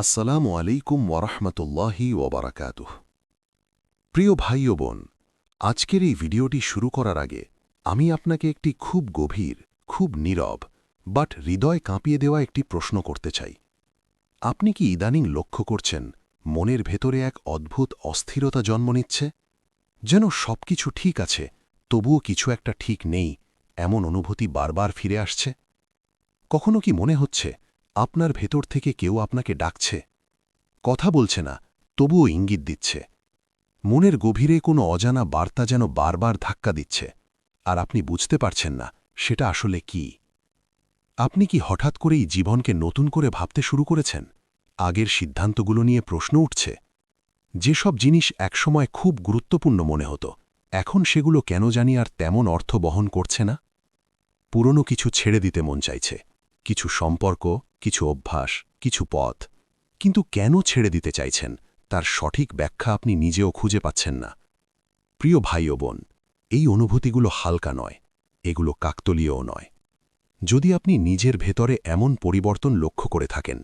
আসসালামু আলাইকুম ওরহমতুল্লাহি ওবরাকাতুহ প্রিয় ভাই ও বোন, আজকের এই ভিডিওটি শুরু করার আগে আমি আপনাকে একটি খুব গভীর, খুব নীরব, বাট হৃদয় কাঁপিয়ে দেওয়া একটি প্রশ্ন করতে চাই। আপনি কি ইদানিং লক্ষ্য করছেন মনের ভেতরে এক অদ্ভুত অস্থিরতা জন্ম নিচ্ছে? যেন সবকিছু ঠিক আছে, তবুও কিছু একটা ঠিক নেই, এমন অনুভূতি বারবার ফিরে আসছে? কখনো কি মনে হচ্ছে আপনার ভেতর থেকে কেউ আপনাকে ডাকছে। কথা বলছে না, তবুও ইঙ্গিত দিচ্ছে। মনের গভীরে কোনো অজানা বার্তা যেন বারবার ধাক্কা দিচ্ছে, আর আপনি বুঝতে পারছেন না, সেটা আসলে কি। আপনি কি হঠাৎ করেই জীবনকে নতুন করে ভাবতে শুরু করেছেন? আগের সিদ্ধান্তগুলো নিয়ে প্রশ্ন উঠছে। যেসব জিনিস একসময় খুব গুরুত্বপূর্ণ মনে হতো, এখন সেগুলো কেন জানি আর তেমন অর্থ বহন করছে না। পুরনো কিছু ছেড়ে দিতে মন চাইছে, কিছু সম্পর্ক কিছু অভ্যাস, কিছু পথ। কিন্তু কেন ছেড়ে দিতে চাইছেন? তার সঠিক ব্যাখ্যা আপনি নিজেও খুঁজে পাচ্ছেন না। প্রিয় ভাই ও বোন, এই অনুভূতিগুলো হালকা নয়, এগুলো কাকতলীয়ও নয়। যদি আপনি নিজের ভেতরে এমন পরিবর্তন লক্ষ্য করে থাকেন,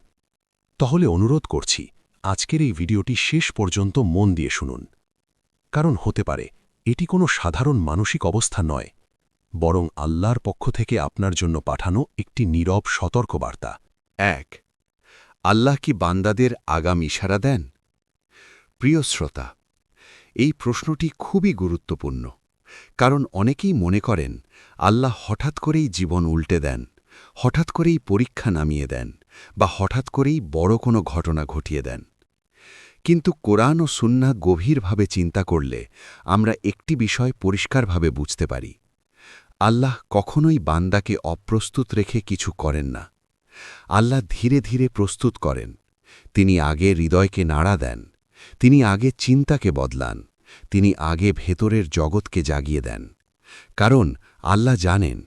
তাহলে অনুরোধ করছি, আজকের এই ভিডিওটি শেষ পর্যন্ত মন দিয়ে শুনুন। কারণ হতে পারে, এটি কোনো সাধারণ মানসিক অবস্থা নয়, বরং আল্লাহর পক্ষ থেকে আপনার জন্য পাঠানো একটি নীরব সতর্কবার্তা। এক, আল্লাহ কি বান্দাদের আগাম ইশারা দেন? প্রিয় শ্রোতা, এই প্রশ্নটি খুবই গুরুত্বপূর্ণ, কারণ অনেকেই মনে করেন আল্লাহ হঠাৎ করেই জীবন উল্টে দেন, হঠাৎ করেই পরীক্ষা নামিয়ে দেন, বা হঠাৎ করেই বড় কোনো ঘটনা ঘটিয়ে দেন। কিন্তু কোরআন ও সুন্না গভীরভাবে চিন্তা করলে আমরা একটি বিষয় পরিষ্কারভাবে বুঝতে পারি, আল্লাহ কখনোই বান্দাকে অপ্রস্তুত রেখে কিছু করেন না। আল্লাহ ধীরে ধীরে প্রস্তুত করেন। তিনি আগে হৃদয়কে নাড়া দেন, তিনি আগে চিন্তাকে বদলান, তিনি আগে ভেতরের জগৎকে জাগিয়ে দেন। কারণ আল্লাহ জানেন,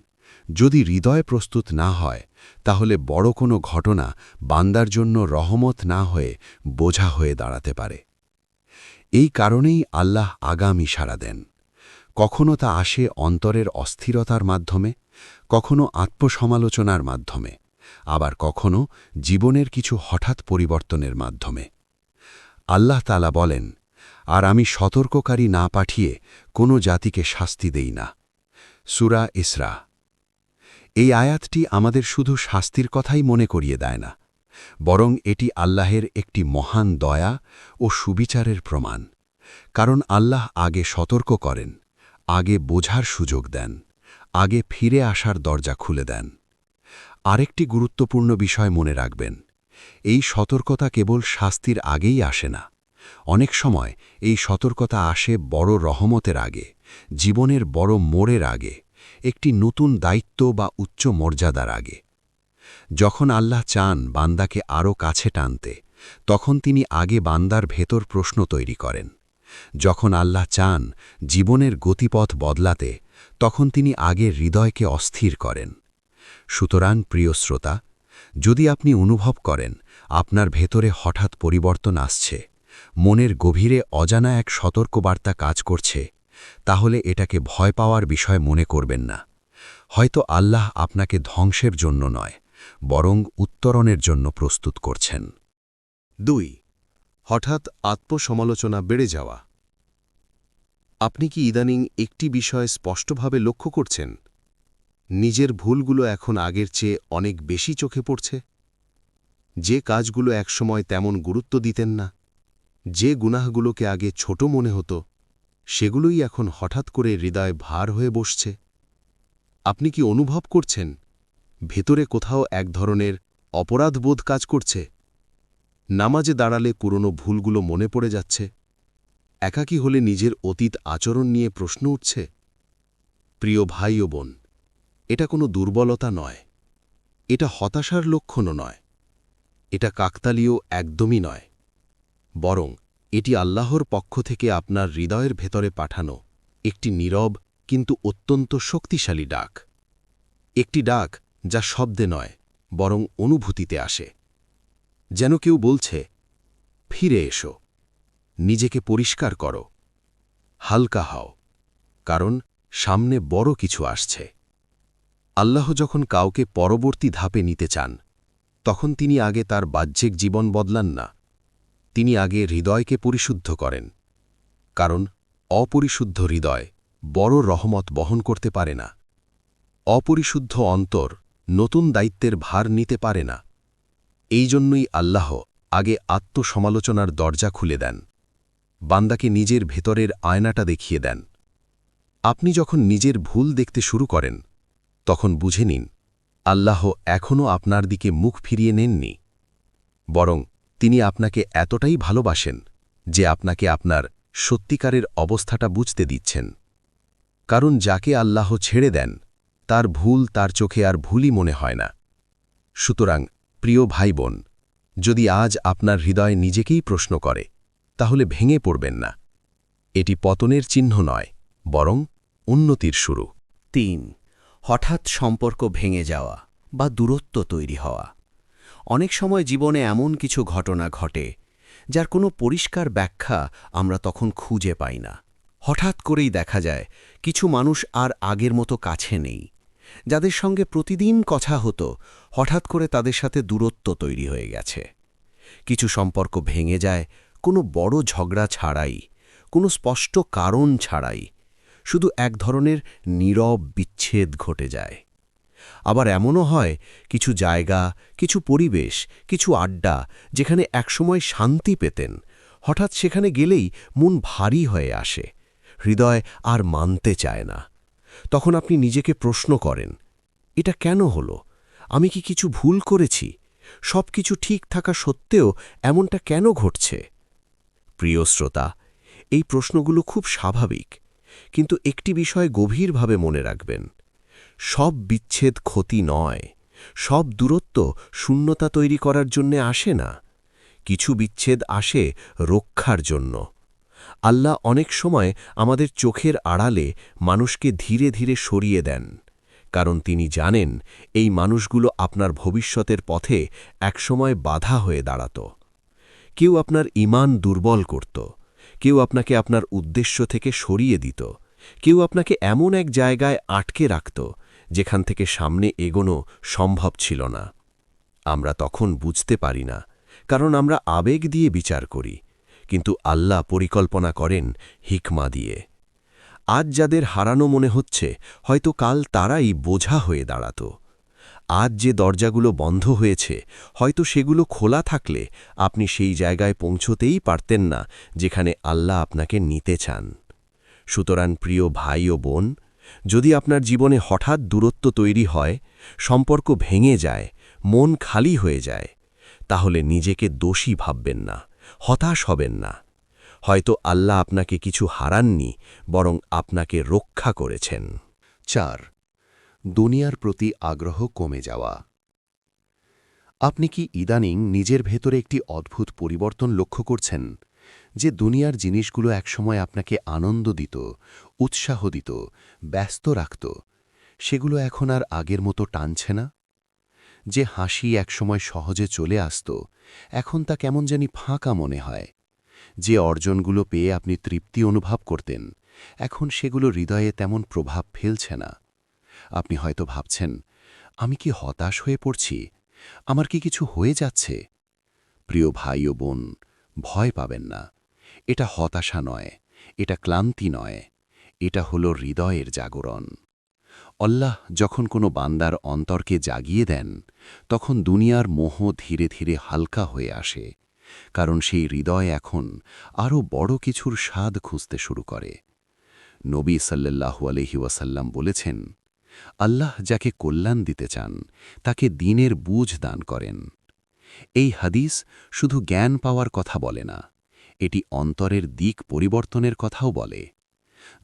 যদি হৃদয় প্রস্তুত না হয়, তাহলে বড় কোনো ঘটনা বান্দার জন্য রহমত না হয়ে বোঝা হয়ে দাঁড়াতে পারে। এই কারণেই আল্লাহ আগাম ইশারা দেন। কখনো তা আসে অন্তরের অস্থিরতার মাধ্যমে, কখনো আত্মসমালোচনার মাধ্যমে। আবার কখনো জীবনের কিছু হঠাৎ পরিবর্তনের মাধ্যমে। আল্লাহ তালা বলেন, আর আমি সতর্ককারী না পাঠিয়ে কোনো জাতিকে শাস্তি দেই না। সুরা ইসরা। এই আয়াতটি আমাদের শুধু শাস্তির কথাই মনে করিয়ে দেয় না, বরং এটি আল্লাহের একটি মহান দয়া ও সুবিচারের প্রমাণ, কারণ আল্লাহ আগে সতর্ক করেন, আগে বোঝার সুযোগ দেন, আগে ফিরে আসার দরজা খুলে দেন। আরেকটি গুরুত্বপূর্ণ বিষয় মনে রাখবেন। এই সতর্কতা কেবল শাস্তির আগেই আসে না। অনেক সময় এই সতর্কতা আসে বড় রহমতের আগে, জীবনের বড় মোড়ের আগে, একটি নতুন দায়িত্ব বা উচ্চ মর্যাদার আগে। যখন আল্লাহ চান বান্দাকে আরও কাছে টানতে, তখন তিনি আগে বান্দার ভেতর প্রশ্ন তৈরি করেন। যখন আল্লাহ চান জীবনের গতিপথ বদলাতে, তখন তিনি আগে হৃদয়কে অস্থির করেন। সুতরাং, প্রিয় শ্রোতা, যদি আপনি অনুভব করেন আপনার ভেতরে হঠাৎ পরিবর্তন আসছে, মনের গভীরে অজানা এক সতর্কবার্তা কাজ করছে, তাহলে এটাকে ভয় পাওয়ার বিষয় মনে করবেন না। হয়তো আল্লাহ আপনাকে ধ্বংসের জন্য নয়, বরং উত্তরণের জন্য প্রস্তুত করছেন। দুই, হঠাৎ আত্মসমালোচনা বেড়ে যাওয়া। আপনি কি ইদানিং একটি বিষয় স্পষ্টভাবে লক্ষ্য করছেন? নিজের ভুলগুলো এখন আগের চেয়ে অনেক বেশি চোখে পড়ছে। যে কাজগুলো একসময় তেমন গুরুত্ব দিতেন না, যে গুনাহগুলোকে আগে ছোট মনে হতো, সেগুলোই এখন হঠাৎ করে হৃদয় ভার হয়ে বসছে। আপনি কি অনুভব করছেন, ভেতরে কোথাও এক ধরনের অপরাধবোধ কাজ করছে? নামাজে দাঁড়ালে পুরনো ভুলগুলো মনে পড়ে যাচ্ছে। একাকী হলে নিজের অতীত আচরণ নিয়ে প্রশ্ন উঠছে। প্রিয় ভাই ও বোন এটা কোনো দুর্বলতা নয়। এটা হতাশার লক্ষণও নয়। এটা কাকতালীয় একদমই নয়। বরং এটি আল্লাহর পক্ষ থেকে আপনার হৃদয়ের ভেতরে পাঠানো একটি নীরব কিন্তু অত্যন্ত শক্তিশালী ডাক। একটি ডাক যা শব্দে নয়, বরং অনুভূতিতে আসে। যেন কেউ বলছে, ফিরে এসো। নিজেকে পরিষ্কার করো। হালকা হও। কারণ সামনে বড় কিছু আসছে। আল্লাহ যখন কাউকে পরবর্তী ধাপে নিতে চান, তখন তিনি আগে তার বাহ্যিক জীবন বদলান না। তিনি আগে হৃদয়কে পরিশুদ্ধ করেন। কারণ অপরিশুদ্ধ হৃদয় বড় রহমত বহন করতে পারে না। অপরিশুদ্ধ অন্তর নতুন দায়িত্বের ভার নিতে পারে না। এই জন্যই আল্লাহ আগে আত্মসমালোচনার দরজা খুলে দেন। বান্দাকে নিজের ভেতরের আয়নাটা দেখিয়ে দেন। আপনি যখন নিজের ভুল দেখতে শুরু করেন তখন বুঝে নিন, আল্লাহ এখনও আপনার দিকে মুখ ফিরিয়ে নেননি, বরং তিনি আপনাকে এতটাই ভালোবাসেন যে আপনাকে আপনার সত্যিকারের অবস্থাটা বুঝতে দিচ্ছেন। কারণ যাকে আল্লাহ ছেড়ে দেন, তার ভুল তার চোখে আর ভুলই মনে হয় না। সুতরাং, প্রিয় ভাই বোন যদি আজ আপনার হৃদয় নিজেকেই প্রশ্ন করে, তাহলে ভেঙে পড়বেন না। এটি পতনের চিহ্ন নয়, বরং উন্নতির শুরু। তিন হঠাৎ সম্পর্ক ভেঙে যাওয়া বা দূরত্ব তৈরি হওয়া। অনেক সময় জীবনে এমন কিছু ঘটনা ঘটে, যার কোনো পরিষ্কার ব্যাখ্যা আমরা তখন খুঁজে পাই না। হঠাৎ করেই দেখা যায়, কিছু মানুষ আর আগের মতো কাছে নেই। যাদের সঙ্গে প্রতিদিন কথা হতো, হঠাৎ করে তাদের সাথে দূরত্ব তৈরি হয়ে গেছে। কিছু সম্পর্ক ভেঙে যায়, কোনো বড় ঝগড়া ছাড়াই, কোনো স্পষ্ট কারণ ছাড়াই। শুধু এক ধরনের নীরব বিচ্ছেদ ঘটে যায়। আবার এমনও হয়, কিছু জায়গা, কিছু পরিবেশ, কিছু আড্ডা যেখানে একসময় শান্তি পেতেন, হঠাৎ সেখানে গেলেই মন ভারী হয়ে আসে, হৃদয় আর মানতে চায় না। তখন আপনি নিজেকে প্রশ্ন করেন, এটা কেন হলো? আমি কি কিছু ভুল করেছি? সব কিছু ঠিক থাকা সত্ত্বেও এমনটা কেন ঘটছে? প্রিয় শ্রোতা, এই প্রশ্নগুলো খুব স্বাভাবিক। কিন্তু একটি বিষয় গভীরভাবে মনে রাখবেন। সব বিচ্ছেদ ক্ষতি নয়, সব দূরত্ব শূন্যতা তৈরি করার জন্যে আসে না। কিছু বিচ্ছেদ আসে রক্ষার জন্য। আল্লাহ অনেক সময় আমাদের চোখের আড়ালে মানুষকে ধীরে ধীরে সরিয়ে দেন, কারণ তিনি জানেন এই মানুষগুলো আপনার ভবিষ্যতের পথে একসময় বাধা হয়ে দাঁড়াত। কেউ আপনার ইমান দুর্বল করত কেউ আপনাকে আপনার উদ্দেশ্য থেকে সরিয়ে দিত। কেউ আপনাকে এমন এক জায়গায় আটকে রাখত, যেখান থেকে সামনে এগোনো সম্ভব ছিল না। আমরা তখন বুঝতে পারি না, কারণ আমরা আবেগ দিয়ে বিচার করি, কিন্তু আল্লাহ পরিকল্পনা করেন হিকমা দিয়ে। আজ যাদের হারানো মনে হচ্ছে, হয়তো কাল তারাই বোঝা হয়ে দাঁড়াত। আজ যে দরজাগুলো বন্ধ হয়েছে, হয়তো সেগুলো খোলা থাকলে আপনি সেই জায়গায় পৌঁছতেই পারতেন না যেখানে আল্লাহ আপনাকে নিতে চান। সুতরাং প্রিয় ভাই ও বোন, যদি আপনার জীবনে হঠাৎ দূরত্ব তৈরি হয়, সম্পর্ক ভেঙে যায়, মন খালি হয়ে যায়, তাহলে নিজেকে দোষী ভাববেন না, হতাশ হবেন না। হয়তো আল্লাহ আপনাকে কিছু হারাননি, বরং আপনাকে রক্ষা করেছেন। চার দুনিয়ার প্রতি আগ্রহ কমে যাওয়া। আপনি কি ইদানিং নিজের ভেতরে একটি অদ্ভুত পরিবর্তন লক্ষ্য করছেন? যে দুনিয়ার জিনিসগুলো একসময় আপনাকে আনন্দ দিত, উৎসাহ দিত, ব্যস্ত রাখত, সেগুলো এখন আর আগের মতো টানছে না? যে হাসি একসময় সহজে চলে আসত, এখন তা কেমন জানি ফাঁকা মনে হয়। যে অর্জনগুলো পেয়ে আপনি তৃপ্তি অনুভব করতেন, এখন সেগুলো হৃদয়ে তেমন প্রভাব ফেলছে না। আপনি হয়তো ভাবছেন, আমি কি হতাশ হয়ে পড়ছি? আমার কি কিছু হয়ে যাচ্ছে? প্রিয় ভাই ও বোন, ভয় পাবেন না। এটা হতাশা নয়, এটা ক্লান্তি নয়, এটা হলো হৃদয়ের জাগরণ। অল্লাহ যখন কোনো বান্দার অন্তরকে জাগিয়ে দেন, তখন দুনিয়ার মোহ ধীরে ধীরে হালকা হয়ে আসে, কারণ সেই হৃদয় এখন আরও বড় কিছুর স্বাদ খুঁজতে শুরু করে। নবী সাল্লাল্লাহু আলহি ওয়াসাল্লাম বলেছেন আল্লাহ যাকে কল্যাণ দিতে চান, তাকে দিনের বুঝ দান করেন। এই হাদিস শুধু জ্ঞান পাওয়ার কথা বলে না, এটি অন্তরের দিক পরিবর্তনের কথাও বলে।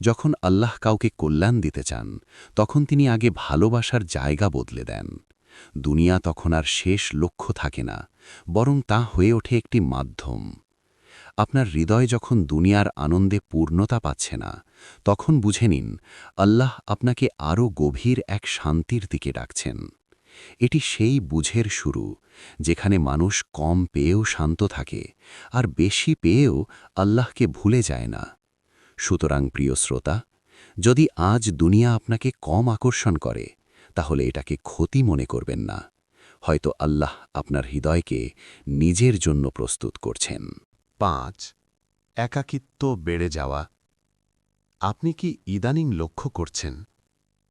যখন আল্লাহ কাউকে কল্যাণ দিতে চান, তখন তিনি আগে ভালোবাসার জায়গা বদলে দেন। দুনিয়া তখন আর শেষ লক্ষ্য থাকে না, বরং তা হয়ে ওঠে একটি মাধ্যম। আপনার হৃদয় যখন দুনিয়ার আনন্দে পূর্ণতা পাচ্ছে না, তখন বুঝে নিন, আল্লাহ আপনাকে আরও গভীর এক শান্তির দিকে ডাকছেন। এটি সেই বুঝের শুরু, যেখানে মানুষ কম পেয়েও শান্ত থাকে, আর বেশি পেয়েও আল্লাহকে ভুলে যায় না। সুতরাং প্রিয় শ্রোতা, যদি আজ দুনিয়া আপনাকে কম আকর্ষণ করে, তাহলে এটাকে ক্ষতি মনে করবেন না। হয়তো আল্লাহ আপনার হৃদয়কে নিজের জন্য প্রস্তুত করছেন। পাঁচ, একাকিত্ব বেড়ে যাওয়া। আপনি কি ইদানিং লক্ষ্য করছেন,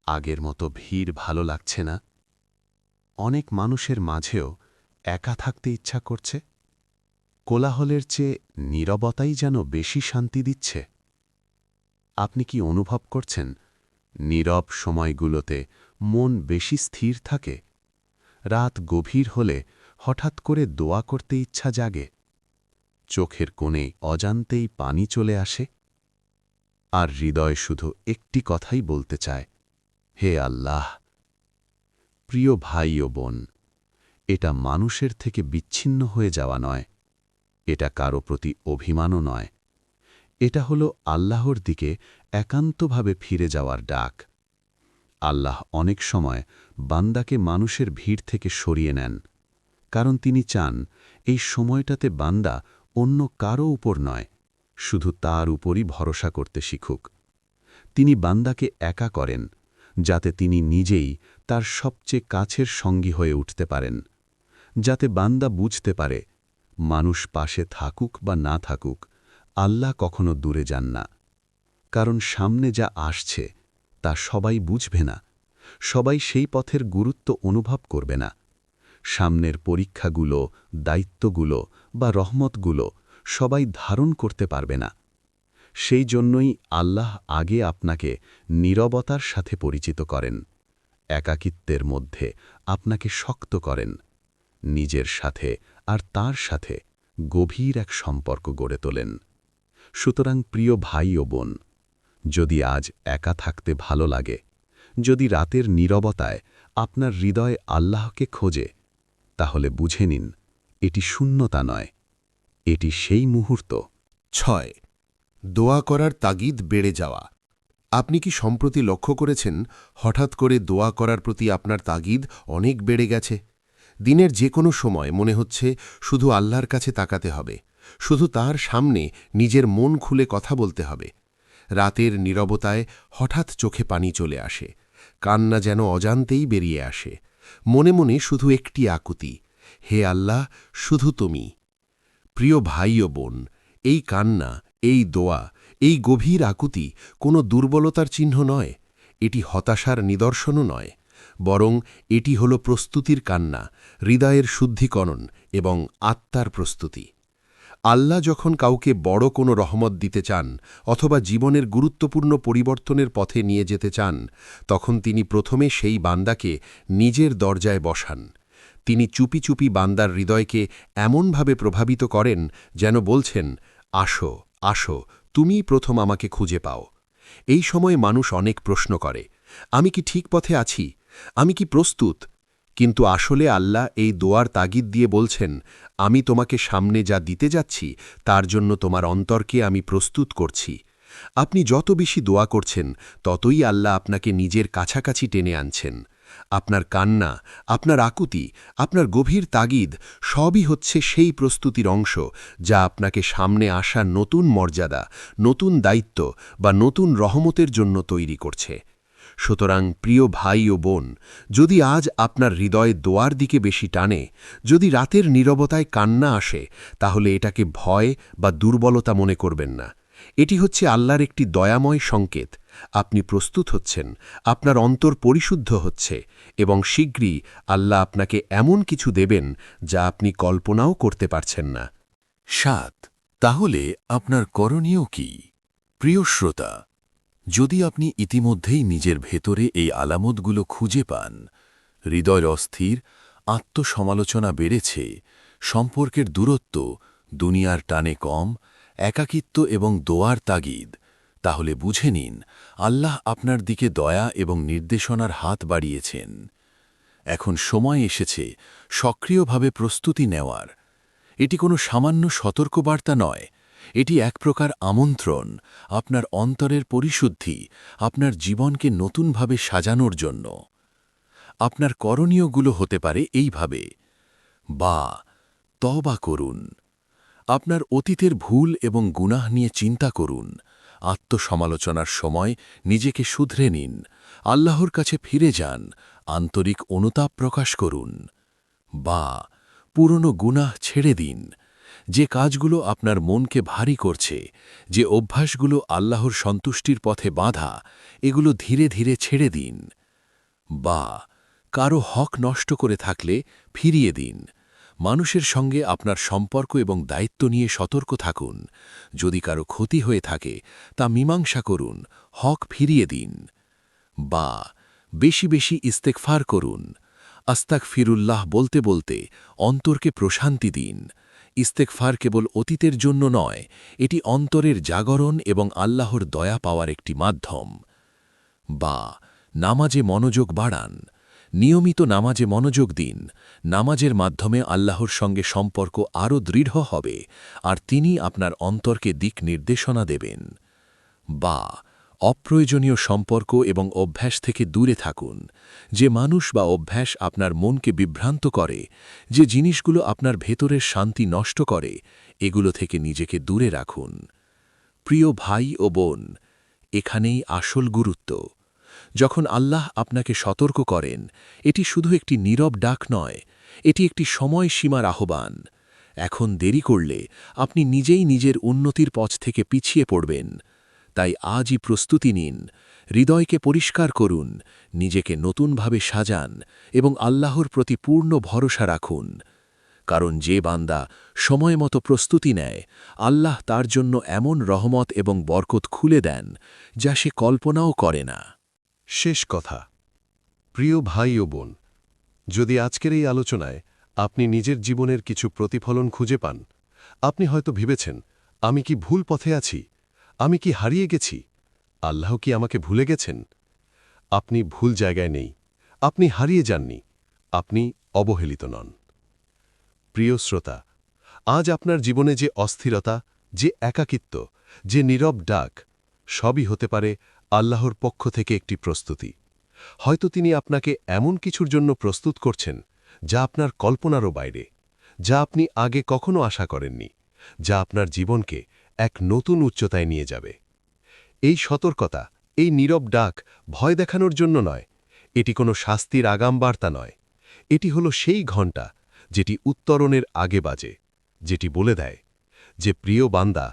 আগের মতো ভিড় ভালো লাগছে না? অনেক মানুষের মাঝেও একা থাকতে ইচ্ছা করছে? কোলাহলের চেয়ে নীরবতাই যেন বেশি শান্তি দিচ্ছে? আপনি কি অনুভব করছেন, নীরব সময়গুলোতে মন বেশি স্থির থাকে? রাত গভীর হলে হঠাৎ করে দোয়া করতে ইচ্ছা জাগে? চোখের কোণে অজান্তেই পানি চলে আসে আর হৃদয় শুধু একটি কথাই বলতে চায়, হে আল্লাহ, প্রিয় ভাই ও বোন, এটা মানুষের থেকে বিচ্ছিন্ন হয়ে যাওয়া নয়, এটা কারও প্রতি অভিমানও নয়, এটা হল আল্লাহর দিকে একান্তভাবে ফিরে যাওয়ার ডাক। আল্লাহ অনেক সময় বান্দাকে মানুষের ভিড় থেকে সরিয়ে নেন, কারণ তিনি চান এই সময়টাতে বান্দা অন্য কারও উপর নয়, শুধু তার উপরই ভরসা করতে শিখুক। তিনি বান্দাকে একা করেন, যাতে তিনি নিজেই তার সবচেয়ে কাছের সঙ্গী হয়ে উঠতে পারেন, যাতে বান্দা বুঝতে পারে, মানুষ পাশে থাকুক বা না থাকুক, আল্লাহ কখনো দূরে যান না। কারণ সামনে যা আসছে, তা সবাই বুঝবে না, সবাই সেই পথের গুরুত্ব অনুভব করবে না। সামনের পরীক্ষাগুলো, দায়িত্বগুলো বা রহমতগুলো সবাই ধারণ করতে পারবে না। সেই জন্যই আল্লাহ আগে আপনাকে নীরবতার সাথে পরিচিত করেন, একাকিত্বের মধ্যে আপনাকে শক্ত করেন, নিজের সাথে আর তার সাথে গভীর এক সম্পর্ক গড়ে তোলেন। সুতরাং প্রিয় ভাই ও বোন, যদি আজ একা থাকতে ভালো লাগে, যদি রাতের নীরবতায় আপনার হৃদয় আল্লাহকে খোঁজে তাহলে বুঝে নিন, এটি শূন্যতা নয়, এটি সেই মুহূর্ত। ছয়, দোয়া করার তাগিদ বেড়ে যাওয়া। আপনি কি সম্প্রতি লক্ষ্য করেছেন, হঠাৎ করে দোয়া করার প্রতি আপনার তাগিদ অনেক বেড়ে গেছে? দিনের যে কোনো সময় মনে হচ্ছে শুধু আল্লাহর কাছে তাকাতে হবে, শুধু তার সামনে নিজের মন খুলে কথা বলতে হবে। রাতের নীরবতায় হঠাৎ চোখে পানি চলে আসে, কান্না যেন অজান্তেই বেরিয়ে আসে। মনে মনে শুধু একটি আকুতি, হে আল্লাহ, শুধু তুমি। প্রিয় ভাই ও বোন, এই কান্না, এই দোয়া, এই গভীর আকুতি কোনো দুর্বলতার চিহ্ন নয়, এটি হতাশার নিদর্শনও নয়, বরং এটি হল প্রস্তুতির কান্না, হৃদয়ের শুদ্ধিকরণ এবং আত্মার প্রস্তুতি। আল্লাহ যখন কাউকে বড় কোনো রহমত দিতে চান অথবা জীবনের গুরুত্বপূর্ণ পরিবর্তনের পথে নিয়ে যেতে চান, তখন তিনি প্রথমে সেই বান্দাকে নিজের দরজায় বসান। তিনি চুপি চুপি বান্দার হৃদয়কে এমনভাবে প্রভাবিত করেন যেন বলছেন, আসো আসো তুমি প্রথম আমাকে খুঁজে পাও। এই সময়ে মানুষ অনেক প্রশ্ন করে, আমি কি ঠিক পথে আছি? আমি কি প্রস্তুত? কিন্তু আসলে আল্লাহ এই দোয়ার তাগিদ দিয়ে বলছেন, আমি তোমাকে সামনে যা দিতে যাচ্ছি, তার জন্য তোমার অন্তরকে আমি প্রস্তুত করছি। আপনি যত বেশি দোয়া করছেন, ততই আল্লাহ আপনাকে নিজের কাছাকাছি টেনে আনছেন। আপনার কান্না, আপনার আকুতি, আপনার গভীর তাগিদ সবই হচ্ছে সেই প্রস্তুতির অংশ যা আপনাকে সামনে আসা নতুন মর্যাদা, নতুন দায়িত্ব বা নতুন রহমতের জন্য তৈরি করছে। সুতরাং প্রিয় ভাই ও বোন, যদি আজ আপনার হৃদয় দোয়ার দিকে বেশি টানে, যদি রাতের নীরবতায় কান্না আসে, তাহলে এটাকে ভয় বা দুর্বলতা মনে করবেন না। এটি হচ্ছে আল্লাহর একটি দয়াময় সংকেত। আপনি প্রস্তুত হচ্ছেন, আপনার অন্তর পরিশুদ্ধ হচ্ছে, এবং শীঘ্রই আল্লাহ আপনাকে এমন কিছু দেবেন যা আপনি কল্পনাও করতে পারছেন না। সাত, তাহলে আপনার করণীয় কি? প্রিয় শ্রোতা যদি আপনি ইতিমধ্যেই নিজের ভেতরে এই আলামতগুলো খুঁজে পান, হৃদয় অস্থির, আত্মসমালোচনা বেড়েছে, সম্পর্কের দূরত্ব, দুনিয়ার টানে কম, একাকিত্ব এবং দোয়ার তাগিদ, তাহলে বুঝে নিন, আল্লাহ আপনার দিকে দয়া এবং নির্দেশনার হাত বাড়িয়েছেন। এখন সময় এসেছে সক্রিয়ভাবে প্রস্তুতি নেওয়ার। এটি কোনো সামান্য সতর্কবার্তা নয় এটি এক প্রকার আমন্ত্রণ, আপনার অন্তরের পরিশুদ্ধি, আপনার জীবনকে নতুনভাবে সাজানোর জন্য। আপনার করণীয়গুলো হতে পারে এইভাবে। বা তবা করুন। আপনার অতীতের ভুল এবং গুনাহ নিয়ে চিন্তা করুন। আত্মসমালোচনার সময় নিজেকে শুধরে নিন। আল্লাহর কাছে ফিরে যান। আন্তরিক অনুতাপ প্রকাশ করুন। বা, পুরনো গুনাহ ছেড়ে দিন। যে কাজগুলো আপনার মনকে ভারী করছে, যে অভ্যাসগুলো আল্লাহর সন্তুষ্টির পথে বাঁধা, এগুলো ধীরে ধীরে ছেড়ে দিন। বা কারও হক নষ্ট করে থাকলে ফিরিয়ে দিন। মানুষের সঙ্গে আপনার সম্পর্ক এবং দায়িত্ব নিয়ে সতর্ক থাকুন। যদি কারও ক্ষতি হয়ে থাকে, তা মীমাংসা করুন, হক ফিরিয়ে দিন। বা বেশি বেশি ইস্তেকফার করুন। আস্তাক ফিরুল্লাহ বলতে বলতে অন্তরকে প্রশান্তি দিন। ইস্তেকফার কেবল অতীতের জন্য নয়, এটি অন্তরের জাগরণ এবং আল্লাহর দয়া পাওয়ার একটি মাধ্যম। বা, নামাজে মনোযোগ বাড়ান। নিয়মিত নামাজে মনোযোগ দিন। নামাজের মাধ্যমে আল্লাহর সঙ্গে সম্পর্ক আরও দৃঢ় হবে, আর তিনি আপনার অন্তরকে দিক নির্দেশনা দেবেন। বা অপ্রয়োজনীয় সম্পর্ক এবং অভ্যাস থেকে দূরে থাকুন। যে মানুষ বা অভ্যাস আপনার মনকে বিভ্রান্ত করে, যে জিনিসগুলো আপনার ভেতরের শান্তি নষ্ট করে, এগুলো থেকে নিজেকে দূরে রাখুন। প্রিয় ভাই ও বোন, এখানেই আসল গুরুত্ব। যখন আল্লাহ আপনাকে সতর্ক করেন, এটি শুধু একটি নীরব ডাক নয়, এটি একটি সময়সীমার আহ্বান। এখন দেরি করলে আপনি নিজেই নিজের উন্নতির পথ থেকে পিছিয়ে পড়বেন। তাই আজই প্রস্তুতি নিন, হৃদয়কে পরিষ্কার করুন, নিজেকে নতুনভাবে সাজান এবং আল্লাহর প্রতি পূর্ণ ভরসা রাখুন। কারণ যে বান্দা সময় মতো প্রস্তুতি নেয়, আল্লাহ তার জন্য এমন রহমত এবং বরকত খুলে দেন যা সে কল্পনাও করে না। শেষ কথা। প্রিয় ভাই ও বোন, যদি আজকের এই আলোচনায় আপনি নিজের জীবনের কিছু প্রতিফলন খুঁজে পান, আপনি হয়তো ভেবেছেন, আমি কি ভুল পথে আছি? আমি কি হারিয়ে গেছি? আল্লাহ কি আমাকে ভুলে গেছেন? আপনি ভুল জায়গায় নেই। আপনি হারিয়ে যাননি। আপনি অবহেলিত নন। প্রিয় শ্রোতা, আজ আপনার জীবনে যে অস্থিরতা, যে একাকিত্ব, যে নীরব ডাক, সবই হতে পারে আল্লাহর পক্ষ থেকে একটি প্রস্তুতি। হয়তো তিনি আপনাকে এমন কিছুর জন্য প্রস্তুত করছেন, যা আপনার কল্পনারও বাইরে, যা আপনি আগে কখনো আশা করেননি, যা আপনার জীবনকে এক নতুন উচ্চতায় নিয়ে যাবে। এই সতর্কতা, এই নীরব ডাক ভয় দেখানোর জন্য নয়। এটি কোনো শাস্তির আগাম বার্তা নয়। এটি হলো সেই ঘণ্টা যেটি উত্তরণের আগে বাজে, যেটি বলে দেয় যে, প্রিয় বান্দা,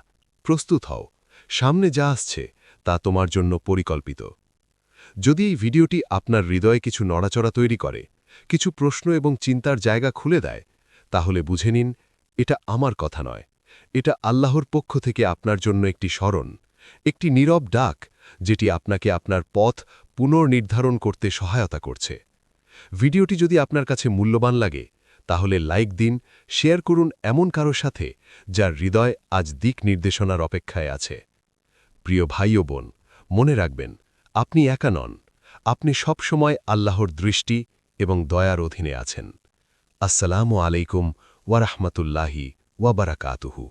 প্রস্তুত হও। সামনে যা আসছে, তা তোমার জন্য পরিকল্পিত। যদি এই ভিডিওটি আপনার হৃদয়ে কিছু নড়াচড়া তৈরি করে, কিছু প্রশ্ন এবং চিন্তার জায়গা খুলে দেয়, তাহলে বুঝে নিন, এটা আমার কথা নয়। এটা আল্লাহর পক্ষ থেকে আপনার জন্য একটি স্মরণ, একটি নীরব ডাক, যেটি আপনাকে আপনার পথ পুনর্নির্ধারণ করতে সহায়তা করছে। ভিডিওটি যদি আপনার কাছে মূল্যবান লাগে, তাহলে লাইক দিন, শেয়ার করুন এমন কারও সাথে যার হৃদয় আজ দিক নির্দেশনার অপেক্ষায় আছে। প্রিয় ভাই ও বোন, মনে রাখবেন, আপনি একা নন, আপনি সব সময় আল্লাহর দৃষ্টি এবং দয়ার অধীনে আছেন। আসসালামু আলাইকুম ওয়ারাহমাতুল্লাহি ওয়াবারাকাতুহু